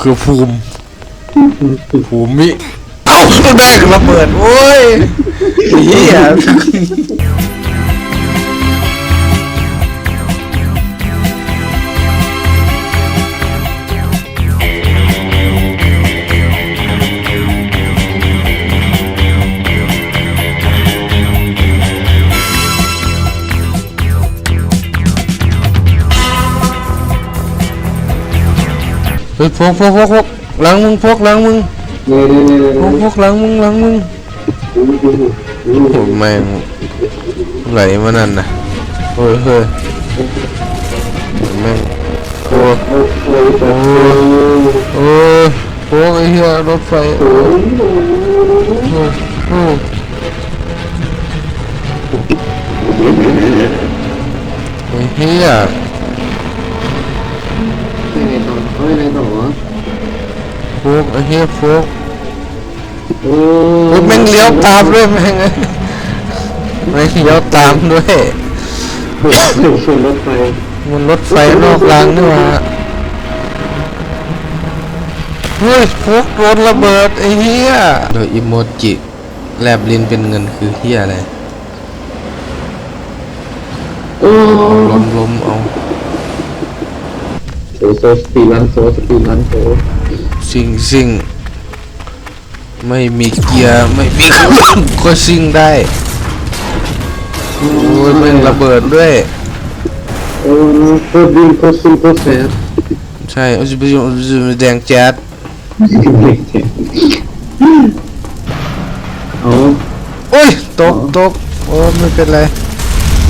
คือภูมิ ภูมิเอ้าแม่งระเบิดโว้ยเฮีย ฮ้ยพกพกพกพกหลังมึงพกหลังมึงเนี่ยเนี่ยเนี่ยพกพกหลังมึงหลังมึงโอ้แม่งไหลมานั่นนะเฮ้ยเฮ้ยแม่งโอ้โอ้โอ้ไอ้เหี้ยรถไฟโอ้โอ้โอ้ไอ้เหี้ย ไม่ในต่อไม่ในต่อ โฟกไอ้เหี้ยโฟกโอ้โอ้ยแม่งเลี้ยวตามด้วยแม่งเอ้ยแม่งเลี้ยวตามด้วยชนรถไฟมันรถไฟนอกรางนี่หว่าเฮ้ยพวกโดนระเบิดไอ้เหี้ยโดยอิโมจิแลบลิ้นเป็นเงินคือเหี้ยอะไรโอ้ล้มล้มเอาโซโซสปีรันโซสปีรันโซ ซิ่งซิ่งไม่มีเกียร์ไม่มีเครื่องก็ซิ่งได้โอ้ยแม่งระเบิดด้วยโอ้โคตรดีโคตรซิงโคตรแฟร์ใช่เอาจะไปเอาจะไปแดงแจ๊ดเอาโอ้ยตกตกโอ้ไม่เป็นไร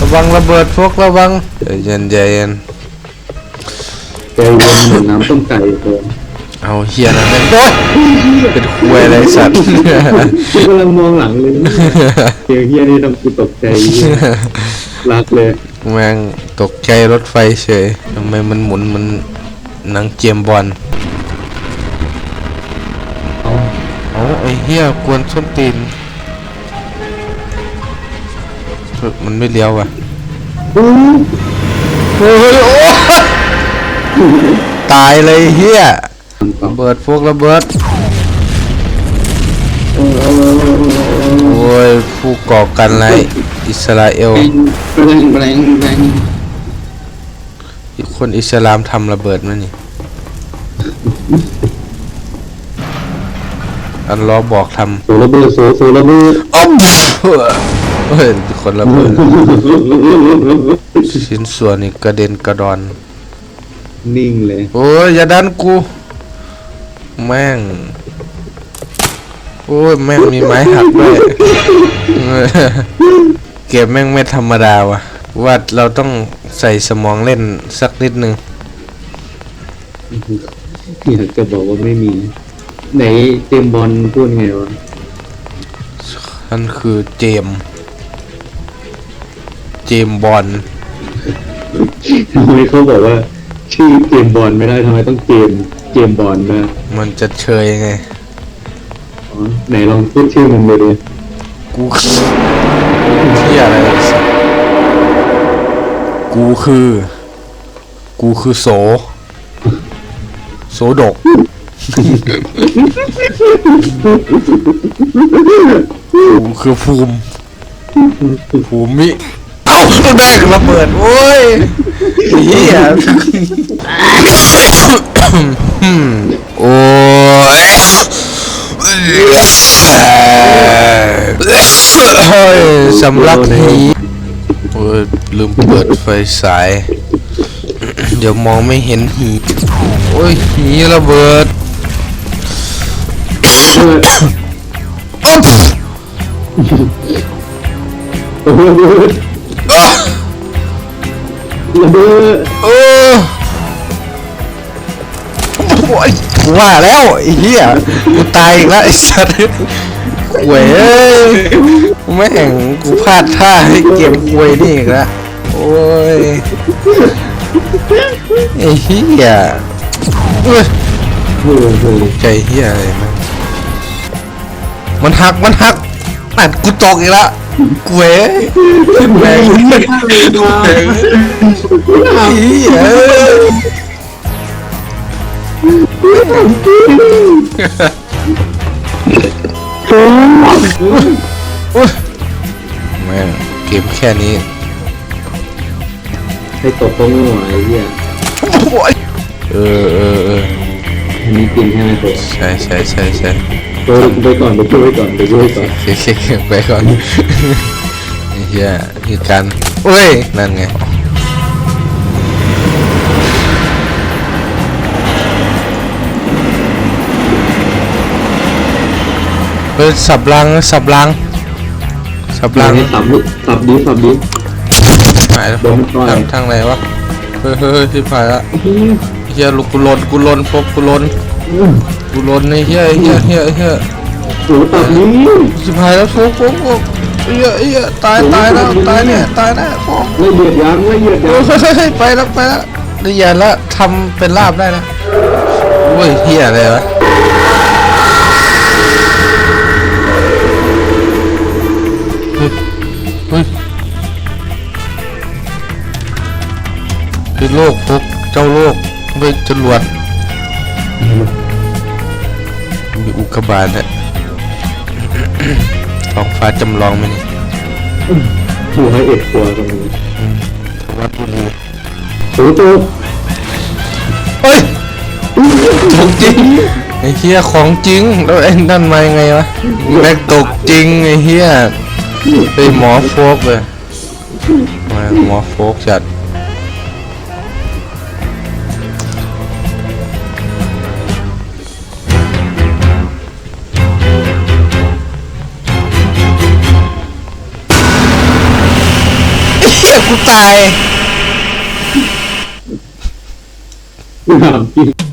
ระวังระเบิดพวกระวังใจเย็นใจเย็นใจเย็นเหมือนน้ำต้มไก่เลย เอาเฮียนะแม่งโอ้ยเป็นควยอะไรสัตว์กูกำลังมองหลังเลยเจอเฮียนี่ทำกูตกใจรักเลยแม่งตกใจรถไฟเฉยทำไมมันหมุนเหมันหนังเจมส์บอลเอาเอาไอ้เฮียกวนส้นตีนเฮ้ยมันไม่เลี้ยวว่ะโอ้เฮ้ยเฮ้ยโอ้ตายเลยเฮีย ระเบิดพวกระเบิด โอ้ยผู้ก่อการร้ายอิสราเอล แรงแรงแรงคนอิสลามทำระเบิดมานี่ อันล้อบอกทโซระเบิดโซโซระเบิดอ๊อบเฮ้ยคนระเบิด ชิ้นส่วนนี่กระเด็นกระดอน นิ่งเลย โอ้ยอย่าดันกู แม่ง โอ้ยแม่งมีไม้หักด้วยเออเกมแม่งไม่ธรรมดาว่ะว่าเราต้องใส่สมองเล่นสักนิดนึงอยากจะบอกว่าไม่มี ไหนเจมส์บอลพูดไงวะนั่นคือเจมส์เจมส์บอลทำไมเขาบอกว่า ชื่อเจมส์บอลไม่ได้ทำไมต้องเจมส์ เจมส์บอลนะมันจะเชยไง อ๋อไหนลองพูดชื่อมันเลยดิกูที่อะไรวะกูคือ กูคือโส โสดก กูคือภูมิ ภูมิเอ้าแม่งระเบิดโว้ย เฮียโอ้ยเฮ้ยสำลักหีโอ้ยลืมเปิดไฟฉาย เดี๋ยวมองไม่เห็นหีโอ้ยหีระเบิดโอ้โห ระเบิดเออโอ้ยว่าแล้วไอ้เหี้ยกูตายอีกแล้วไอ้สัตว์หวยเอ้ยแม่งกูพลาดท่าให้เกมควยนี่อีกแล้วโอ้ยไอ้เหี้ยเอ้ยโอ้โหใจเหี้ยอะไรมันมันหักมันหักอัดกูตกอีกแล้ว กูเว้ยแม่งไม่ได้เลยมาไอ้เหี้ยอุ๊ยแม่งเกมแค่นี้ให้ตกก็โง่ไอ้เหี้ยโอ้ยเออเออเอออันนี้จริงใช่ไหมโตใช่ใช่ใช่ใช่ โตไปก่อนไปช่วยก่อนไปช่วยก่อนโอเคโอเคโอเคไปก่อนไอ้เฮียเหตุการณ์เอ้ยนั่นไงเฮ้ยสับลังสับลังสับหลัลังงนี้สับดิสับดิสับดิหายแล้วโดนมันต่อยทางทางไหนวะเฮ้ยเฮ้ยเฮ้ยที่ผ่านละเฮียลูกกูลนกูลนพบกูลน กูลนไอ้เฮียไอ้เฮียเฮียเฮียโอ้ตับนี้สิบหายแล้วโฟกโฟกโฟกเฮียเฮียตายตายแล้วตายเนี่ยตายแน่โฟกละเอียดยังละเอียดเฮ้ยัยงเฮ้ยเฮ้ยไปแล้วไปแล้วได้ยันแล้วทำเป็นลาบได้นะโอ้ยเฮียอะไรวะเฮ้ยเฮ้ยคือโลกพกเจ้าโลกเวกจรวด มีอุกกาบาตเนี่ยท้องฟ้าจำลองไหมนี่ถูกให้เอ็ดตัวตรงนี้วัดบุรีโอ้โตเฮ้ยของจริงไอ้เฮียของจริง แล้วไอ้นั่นมายังไงวะแม็กตกจริงไอ้เฮียไปหมอโฟกเลยมาหมอโฟกจัด กูตายถามจ